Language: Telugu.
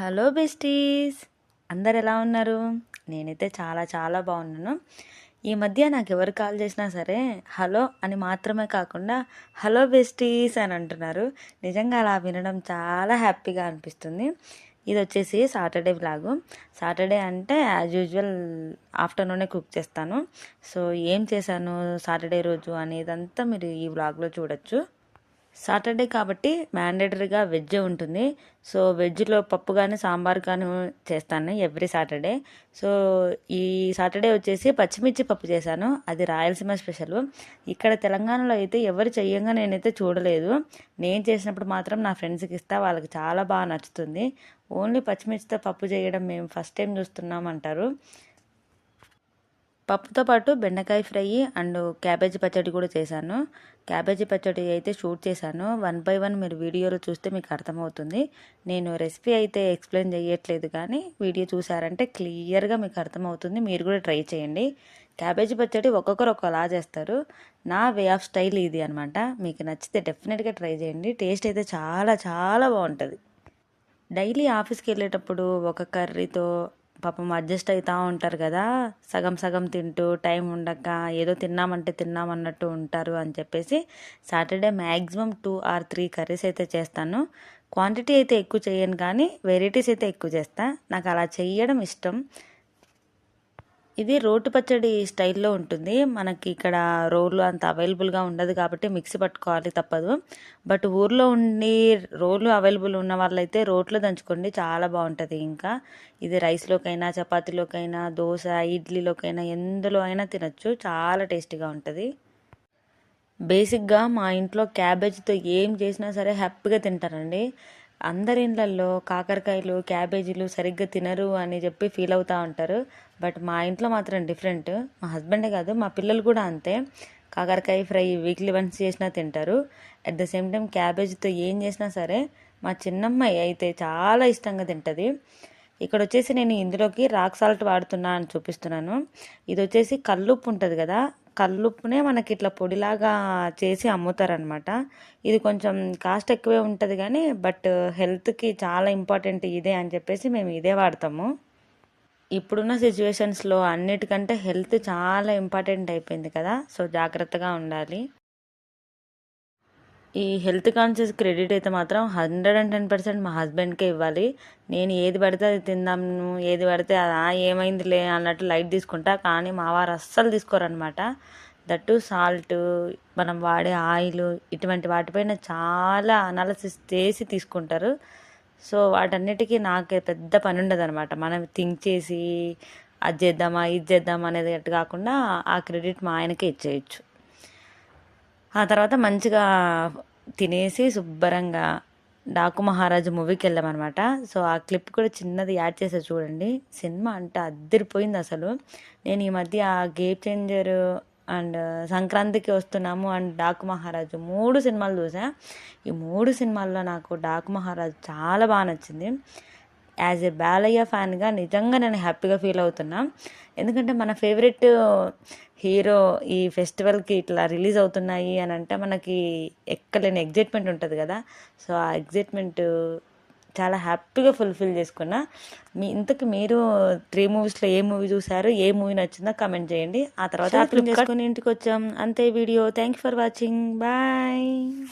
Hello besties. అందరు ఎలా ఉన్నారు? నేనైతే చాలా చాలా బాగున్నాను. ఈ మధ్య నాకు ఎవరు కాల్ చేసినా సరే హలో అని మాత్రమే కాకుండా హలో బెస్టీస్ అని అంటున్నారు. నిజంగా అలా వినడం చాలా హ్యాపీగా అనిపిస్తుంది. ఇది వచ్చేసి సాటర్డే వ్లాగు. సాటర్డే అంటే యాజ్ యూజువల్ ఆఫ్టర్నూనే కుక్ చేస్తాను. సో ఏం చేశాను సాటర్డే రోజు అనేదంతా మీరు ఈ వ్లాగ్లో చూడొచ్చు. సాటర్డే కాబట్టి మ్యాండేటరీగా వెజ్ ఉంటుంది. సో వెజ్లో పప్పు కానీ సాంబార్ కానీ చేస్తాను ఎవ్రీ సాటర్డే. సో ఈ సాటర్డే వచ్చేసి పచ్చిమిర్చి పప్పు చేశాను. అది రాయలసీమ స్పెషల్. ఇక్కడ తెలంగాణలో అయితే ఎవరు చెయ్యంగా నేనైతే చూడలేదు. నేను చేసినప్పుడు మాత్రం నా ఫ్రెండ్స్కి ఇస్తా వాళ్ళకి చాలా బాగా నచ్చుతుంది. ఓన్లీ పచ్చిమిర్చితో పప్పు చేయడం మేము ఫస్ట్ టైం చూస్తున్నాం అంటారు. పప్పుతో పాటు బెండకాయ ఫ్రై అండ్ క్యాబేజీ పచ్చడి కూడా చేశాను. క్యాబేజీ పచ్చడి అయితే షూట్ చేశాను. వన్ బై వన్ మీరు వీడియోలో చూస్తే మీకు అర్థమవుతుంది. నేను రెసిపీ అయితే ఎక్స్ప్లెయిన్ చేయట్లేదు కానీ వీడియో చూసారంటే క్లియర్గా మీకు అర్థమవుతుంది. మీరు కూడా ట్రై చేయండి. క్యాబేజీ పచ్చడి ఒక్కొక్కరు ఒక్కలా చేస్తారు. నా వే ఆఫ్ స్టైల్ ఇది అనమాట మీకు నచ్చితే డెఫినెట్గా ట్రై చేయండి. టేస్ట్ అయితే చాలా చాలా బాగుంటుంది. డైలీ ఆఫీస్కి వెళ్ళేటప్పుడు ఒక కర్రీతో పాపం అడ్జస్ట్ అవుతూ ఉంటారు కదా. సగం సగం తింటూ టైం ఉండక ఏదో తిన్నామంటే తిన్నామన్నట్టు ఉంటారు అని చెప్పేసి Saturday maximum two or three curries అయితే చేస్తాను. క్వాంటిటీ అయితే ఎక్కువ చేయను కానీ వెరైటీస్ అయితే ఎక్కువ చేస్తాను నాకు అలా చేయడం ఇష్టం. ఇది రోటి పచ్చడి స్టైల్లో ఉంటుంది. మనకి ఇక్కడ రోలు అంత అవైలబుల్గా ఉండదు కాబట్టి మిక్సీ పట్టుకోవాలి తప్పదు. బట్ ఊర్లో ఉండి రోలు అవైలబుల్ ఉన్న వాళ్ళైతే రోట్లో దంచుకోండి చాలా బాగుంటుంది ఇంకా. ఇది రైస్లోకైనా చపాతీలోకైనా దోశ ఇడ్లీలోకైనా ఎందులో అయినా తినచ్చు చాలా టేస్టీగా ఉంటుంది. బేసిక్గా మా ఇంట్లో క్యాబేజీతో ఏం చేసినా సరే హ్యాపీగా తింటారండి. అందరి ఇళ్ళల్లో కాకరకాయలు క్యాబేజీలు సరిగ్గా తినరు అని చెప్పి ఫీల్ అవుతూ ఉంటారు. బట్ మా ఇంట్లో మాత్రం డిఫరెంట్. మా హస్బెండే కాదు మా పిల్లలు కూడా అంతే. కాకరకాయ ఫ్రై వీక్లీ వన్స్ చేసినా తింటారు. అట్ ద సేమ్ టైం క్యాబేజీతో ఏం చేసినా సరే మా చిన్నమ్మాయి అయితే చాలా ఇష్టంగా తింటుంది. ఇక్కడ వచ్చేసి నేను ఇందులోకి రాక్ సాల్ట్ వాడుతున్నా అని చూపిస్తున్నాను. ఇది వచ్చేసి కల్లుప్పు ఉంటుంది కదా కల్లుప్పునే మనకి ఇట్లా పొడిలాగా చేసి అమ్ముతారనమాట. ఇది కొంచెం కాస్ట్ ఎక్కువే ఉంటుంది కానీ బట్ హెల్త్కి చాలా ఇంపార్టెంట్ ఇదే అని చెప్పేసి మేము ఇదే వాడతాము. ఇప్పుడున్న సిచ్యువేషన్స్లో అన్నిటికంటే హెల్త్ చాలా ఇంపార్టెంట్ అయిపోయింది కదా సో జాగ్రత్తగా ఉండాలి. ఈ హెల్త్ కాన్షియస్ క్రెడిట్ అయితే మాత్రం హండ్రెడ్ అండ్ టెన్ పర్సెంట్ మా హస్బెండ్కే ఇవ్వాలి. నేను ఏది పడితే అది తిందాము ఏది పడితే అది ఏమైందిలే అన్నట్టు లైట్ తీసుకుంటా. కానీ మా వారు అస్సలు తీసుకోరనమాట దట్టు సాల్ట్ మనం వాడే ఆయిల్ ఇటువంటి వాటిపైన చాలా అనాలసిస్ చేసి తీసుకుంటారు. సో వాటన్నిటికీ నాకు పెద్ద పని ఉండదు అనమాట మనం థింక్ చేసి అది చేద్దామా ఇది చేద్దామా అనేది అట్టు కాకుండా ఆ క్రెడిట్ మా ఆయనకే ఇచ్చేయచ్చు. ఆ తర్వాత మంచిగా తినేసి శుభ్రంగా డాకు మహారాజు మూవీకి వెళ్ళామన్నమాట. సో ఆ క్లిప్ కూడా చిన్నది యాడ్ చేసే చూడండి. సినిమా అంటే అద్దరిపోయింది అసలు. నేను ఈ మధ్య ఆ గేమ్ చేంజర్ అండ్ సంక్రాంతికి వస్తున్నాము అండ్ డాకు మహారాజు మూడు సినిమాలు చూసా. ఈ మూడు సినిమాల్లో నాకు డాకు మహారాజు చాలా బాగా నచ్చింది. యాజ్ ఏ బాలయ్య ఫ్యాన్గా నిజంగా నేను హ్యాపీగా ఫీల్ అవుతున్నా. ఎందుకంటే మన ఫేవరెట్ హీరో ఈ ఫెస్టివల్కి ఇట్లా రిలీజ్ అవుతున్నాయి అని అంటే మనకి ఎక్కలేని ఎగ్జైట్మెంట్ ఉంటుంది కదా. సో ఆ ఎగ్జైట్మెంట్ చాలా హ్యాపీగా ఫుల్ఫిల్ చేసుకున్నా. మీ ఇంతకు మీరు త్రీ మూవీస్లో ఏ మూవీ చూసారు? ఏ మూవీ నచ్చిందో కమెంట్ చేయండి. ఆ తర్వాత చేసుకుని ఇంటికి వచ్చాం. అంతే video. Thank you for watching. Bye.